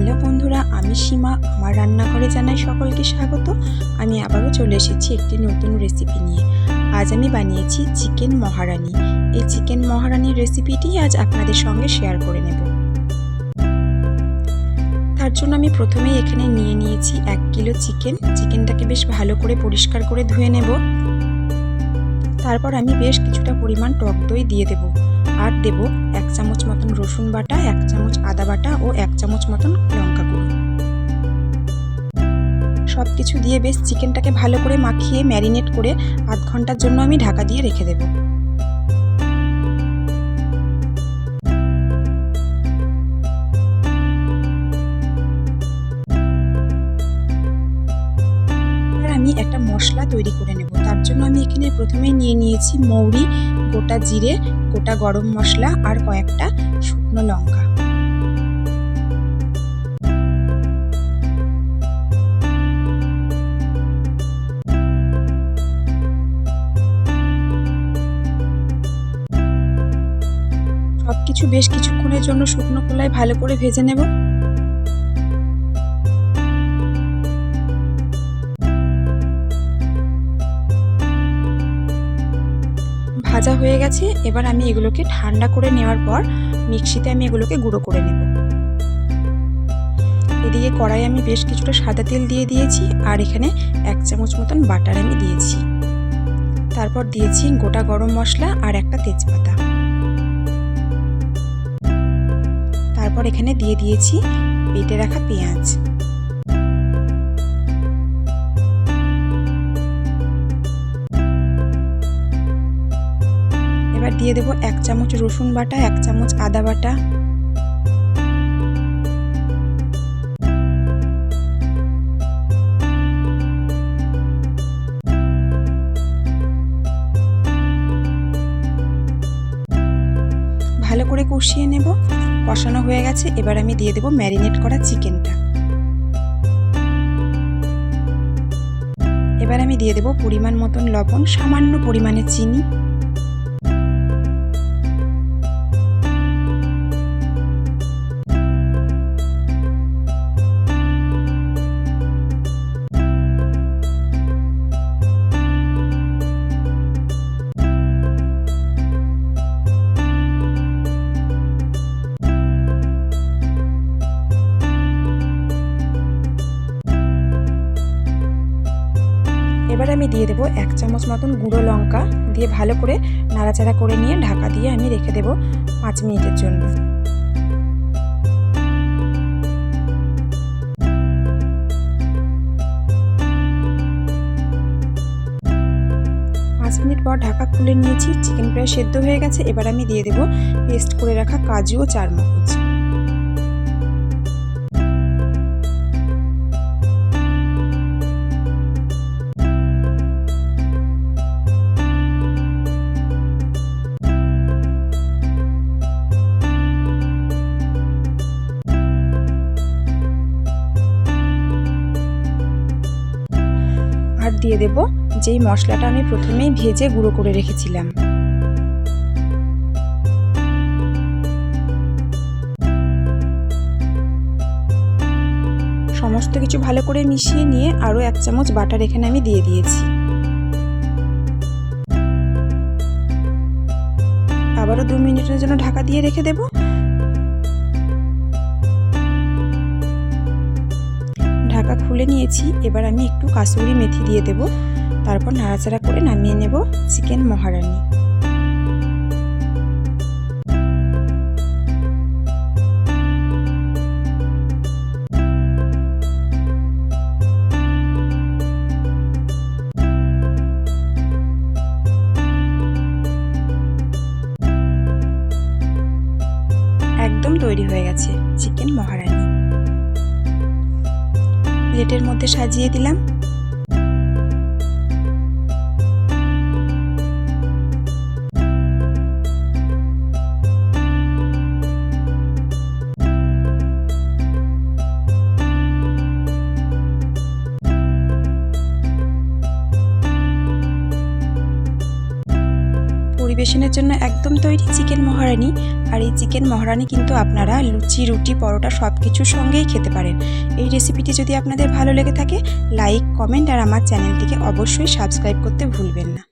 Hello বন্ধুরা, আমি সীমা। আমার রান্নাঘরে জানাই সকলকে স্বাগত। আমি আবারও চলে এসেছি একটি নতুন রেসিপি নিয়ে। আজ আমি বানিয়েছি চিকেন মহারানি। এই চিকেন মহারানির রেসিপিটি আজ আপনাদের সঙ্গে শেয়ার করে নেব। তার জন্য আমি প্রথমেই এখানে নিয়ে নিয়েছি এক কিলো চিকেন। চিকেনটাকে বেশ ভালো করে পরিষ্কার করে ধুয়ে নেব। তারপর আমি বেশ কিছুটা পরিমাণ টক দই দিয়ে দেবো। আর দেব এক চামচ মতন রসুন বাটা, এক চামচ আদা বাটা ও এক চামচ মতন লঙ্কা গুঁড়ো। সব কিছু দিয়ে বেশ চিকেনটাকে ভালো করে মাখিয়ে ম্যারিনেট করে আধ ঘণ্টার জন্য আমি ঢাকা দিয়ে রেখে দেব। আমি একটা মশলা তৈরি করে নেব। তার জন্য আমি এখানে প্রথমে নিয়ে নিয়েছি মৌরি, গোটা জিরে, গোটা গরম মশলা আর কয়েকটা শুকনো লঙ্কা। সব কিছু বেশ কিছুক্ষণের জন্য শুকনো খোলায় ভালো করে ভেজে নেব। ভাজা হয়ে গেছে, এবার আমি এগুলোকে ঠান্ডা করে নেওয়ার পর মিক্সিতে আমি এগুলোকে গুঁড়ো করে নেব। এদিকে কড়াই আমি বেশ কিছুটা সাদা তেল দিয়ে দিয়েছি, আর এখানে এক চামচ মতন বাটার আমি দিয়েছি। তারপর দিয়েছি গোটা গরম মশলা আর একটা তেজপাতা। তারপর এখানে দিয়ে দিয়েছি বেটে রাখা পেঁয়াজ। দিয়ে দেবো এক চামচ রসুন বাটা, এক চামচ আদা বাটা। ভালো করে কষিয়ে নেব। কষানো হয়ে গেছে, এবার আমি দিয়ে দেবো ম্যারিনেট করা চিকেনটা। এবার আমি দিয়ে দেবো পরিমাণ মতন লবণ, সামান্য পরিমাণে চিনি। আমি দিয়ে দেবো এক চামচ মতন গুঁড়ো লঙ্কা দিয়ে ভালো করে নাড়াচাড়া করে নিয়ে ঢাকা দিয়ে আমি রেখে দেবো পাঁচ মিনিটের জন্য। পাঁচ মিনিট পর ঢাকা খুলে নিয়েছি, চিকেন প্রায় সেদ্ধ হয়ে গেছে। এবার আমি দিয়ে দেবো পেস্ট করে রাখা কাজু ও চারমগজ। আর দিয়ে দেব, যেই মশলাটা আমি প্রথমেই ভেজে গুঁড়ো করে রেখেছিলাম। সমস্ত কিছু ভালো করে মিশিয়ে নিয়ে আরও এক চামচ বাটার এখানে আমি দিয়ে দিয়েছি। আবারও দু মিনিটের জন্য ঢাকা দিয়ে রেখে দেবো। ঢাকা খুলে নিয়েছি। এবার আমি একটু কাসুরি মেথি দিয়ে দেব। তারপর নাড়াচাড়া করে নামিয়ে নেব চিকেন মহারানি। একদম তৈরি হয়ে গেছে চিকেন মহারানি। প্লেটের মধ্যে সাজিয়ে দিলাম। পরিবেশ কম্বিনেশনের জন্য একদম তৈরি চিকেন মহারানি। আর এই চিকেন মহারানি কিন্তু আপনারা লুচি, রুটি, পরোটা সব কিছুর সঙ্গেই খেতে পারেন। এই রেসিপিটি যদি আপনাদের ভালো লেগে থাকে লাইক কমেন্ট আর আমার চ্যানেলটিকে অবশ্যই সাবস্ক্রাইব করতে ভুলবেন না।